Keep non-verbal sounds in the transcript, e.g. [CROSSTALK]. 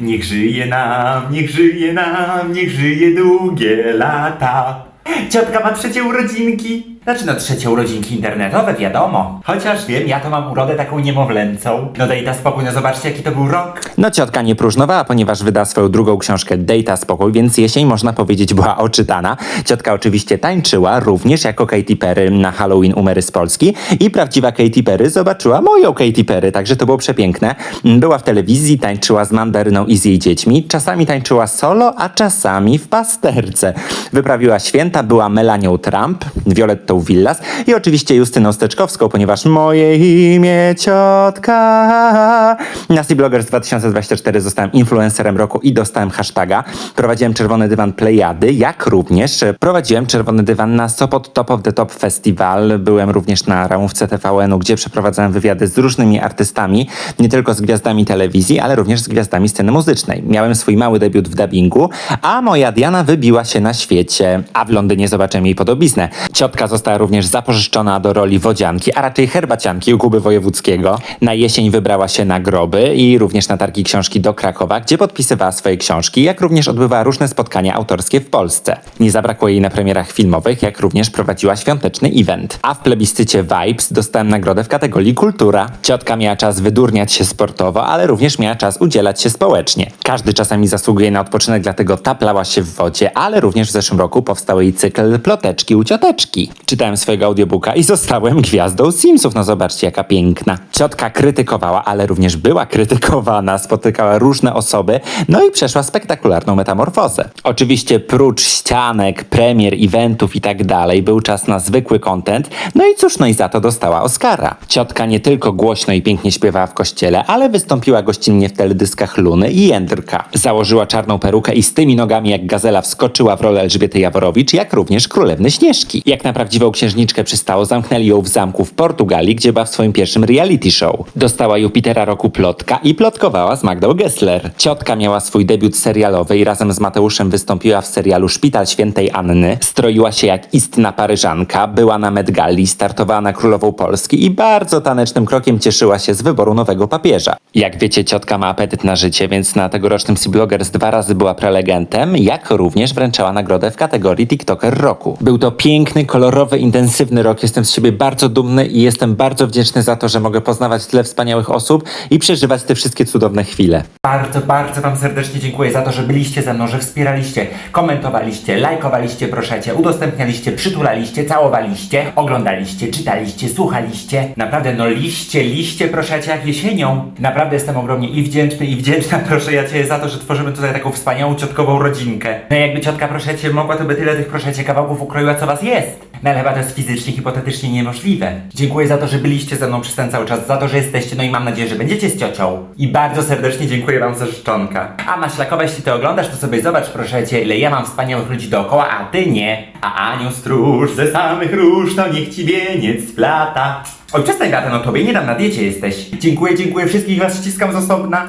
Niech żyje nam, niech żyje nam, niech żyje długie lata. Ciotka ma trzecie urodzinki. Znaczy no trzecie urodzinki internetowe, wiadomo. Chociaż wiem, ja to mam urodę taką niemowlęcą. No daj ta spokój, no zobaczcie jaki to był rok. No ciotka nie próżnowała, ponieważ wyda swoją drugą książkę Data Spokój, więc jesień można powiedzieć była oczytana. Ciotka oczywiście tańczyła również jako Katy Perry na Halloween Umery z Polski i prawdziwa Katy Perry zobaczyła moją Katy Perry, także to było przepiękne. Była w telewizji, tańczyła z Mandaryną i z jej dziećmi, czasami tańczyła solo, a czasami w pasterce. Wyprawiła święta, była Melanią Trump, Villas i oczywiście Justyną Steczkowską, ponieważ moje imię ciotka. Na Sea Bloggers 2024 zostałem influencerem roku i dostałem hashtaga. Prowadziłem Czerwony Dywan Plejady, jak również prowadziłem Czerwony Dywan na Sopot Top of the Top Festival. Byłem również na ramówce TVN-u, gdzie przeprowadzałem wywiady z różnymi artystami, nie tylko z gwiazdami telewizji, ale również z gwiazdami sceny muzycznej. Miałem swój mały debiut w dubbingu, a moja Diana wybiła się na świecie, a w Londynie zobaczyłem jej podobiznę. Ciotka została również zapożyczona do roli wodzianki, a raczej herbacianki u Kuby Wojewódzkiego. Na jesień wybrała się na groby i również na targi książki do Krakowa, gdzie podpisywała swoje książki, jak również odbywała różne spotkania autorskie w Polsce. Nie zabrakło jej na premierach filmowych, jak również prowadziła świąteczny event. A w plebiscycie Vibes dostałem nagrodę w kategorii kultura. Ciotka miała czas wydurniać się sportowo, ale również miała czas udzielać się społecznie. Każdy czasami zasługuje na odpoczynek, dlatego taplała się w wodzie, ale również w zeszłym roku powstał jej cykl Ploteczki u cioteczki. Czytałem swojego audiobooka i zostałem gwiazdą Simsów. No zobaczcie, jaka piękna. Ciotka krytykowała, ale również była krytykowana, spotykała różne osoby, no i przeszła spektakularną metamorfozę. Oczywiście prócz ścianek, premier, eventów i tak dalej, był czas na zwykły content, no i cóż, no i za to dostała Oscara. Ciotka nie tylko głośno i pięknie śpiewała w kościele, ale wystąpiła gościnnie w teledyskach Luny i Jędrka. Założyła czarną perukę i z tymi nogami jak gazela wskoczyła w rolę Elżbiety Jaworowicz, jak również królewny Śnieżki. Jak na prawdziwą księżniczkę przystało, zamknęli ją w zamku w Portugalii, gdzie była w swoim pierwszym reality show. Dostała Jupitera roku plotka i plotkowała z Magdą Gessler. Ciotka miała swój debiut serialowy i razem z Mateuszem wystąpiła w serialu Szpital Świętej Anny. Stroiła się jak istna paryżanka, była na Met Gali, startowała na Królową Polski i bardzo tanecznym krokiem cieszyła się z wyboru nowego papieża. Jak wiecie, ciotka ma apetyt na życie, więc na tegorocznym Sea Bloggers dwa razy była prelegentem, jak również wręczała nagrodę w kategorii TikToker roku. Był to piękny, kolorowy, intensywny rok. Jestem z siebie bardzo dumny i jestem bardzo wdzięczny za to, że mogę poznawać tyle wspaniałych osób i przeżywać te wszystkie cudowne chwile. Bardzo, bardzo Wam serdecznie dziękuję za to, że byliście ze mną, że wspieraliście, komentowaliście, lajkowaliście, proszecie, udostępnialiście, przytulaliście, całowaliście, oglądaliście, czytaliście, słuchaliście. Naprawdę, no liście, liście, proszecie jak jesienią. Naprawdę jestem ogromnie i wdzięczny, i wdzięczna, [LAUGHS] proszę ja Cię za to, że tworzymy tutaj taką wspaniałą ciotkową rodzinkę. No jakby ciotka proszecie mogła, to by tyle tych proszecie kawałków ukroiła, co Was jest. No ale chyba to jest fizycznie, hipotetycznie niemożliwe. Dziękuję za to, że byliście ze mną przez ten cały czas, za to, że jesteście, no i mam nadzieję, że będziecie z ciocią. I bardzo serdecznie dziękuję wam za życzonka. A Maślakowa, jeśli ty oglądasz, to sobie zobacz proszę cię, ile ja mam wspaniałych ludzi dookoła, a ty nie. A Aniu stróż ze samych róż, no niech ci wieniec splata. Oj, przestań Beata, no tobie nie dam, na diecie jesteś. Dziękuję, dziękuję, wszystkich was ściskam z osobna.